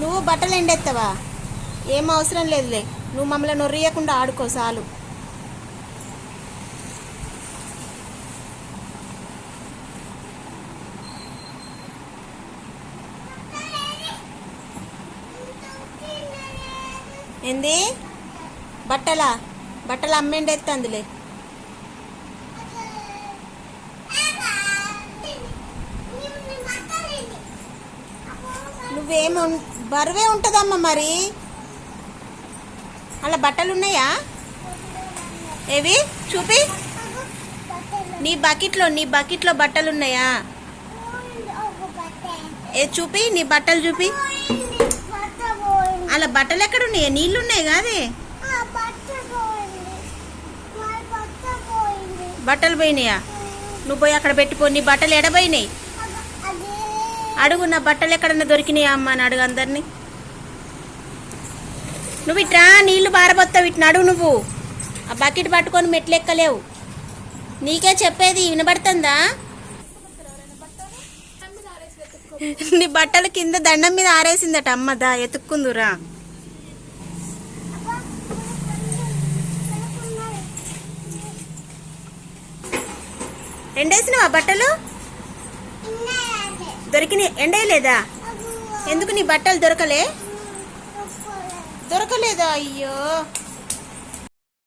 నువ్వు బట్టలు ఎండెత్తావా? ఏం అవసరం లేదులే. నువ్వు మమ్మల్ని నొర్రియకుండా ఆడుకో చాలు. ఏంది? బట్టలా? బట్టలు అమ్మెండెత్తందులే నువ్వేం ఉన్- బరువే ఉంటుందమ్మా మరి. అలా బట్టలు ఉన్నాయా? ఏవి? చూపి. నీ బకెట్లో నీ బకెట్లో బట్టలు ఉన్నాయా? ఏ చూపి నీ బట్టలు చూపి. అలా బట్టలు ఎక్కడ ఉన్నాయి? నీళ్ళు ఉన్నాయి కాదే? బట్టలు పోయినాయా? నువ్వు పోయి అక్కడ పెట్టిపో నీ బట్టలు ఎడబోయినాయి. అడుగు నా బట్టలు ఎక్కడన్నా దొరికినాయా అమ్మ అని అడుగు అందరినీ. నువ్వు ఇట్రా నీళ్ళు బారబోస్తావు ఇట్ని అడుగు నువ్వు. ఆ బకెట్ పట్టుకొని మెట్లు ఎక్కలేవు నీకే చెప్పేది వినబడుతుందా? నీ బట్టలు కింద దండం మీద ఆరేసిందట అమ్మదా ఎత్తుక్కుందురా ఎండేసినవా బట్టలు? దొరికినాయి. ఎండేయలేదా? ఎందుకు నీ బట్టలు దొరకలే? దొరకలేదా? అయ్యో.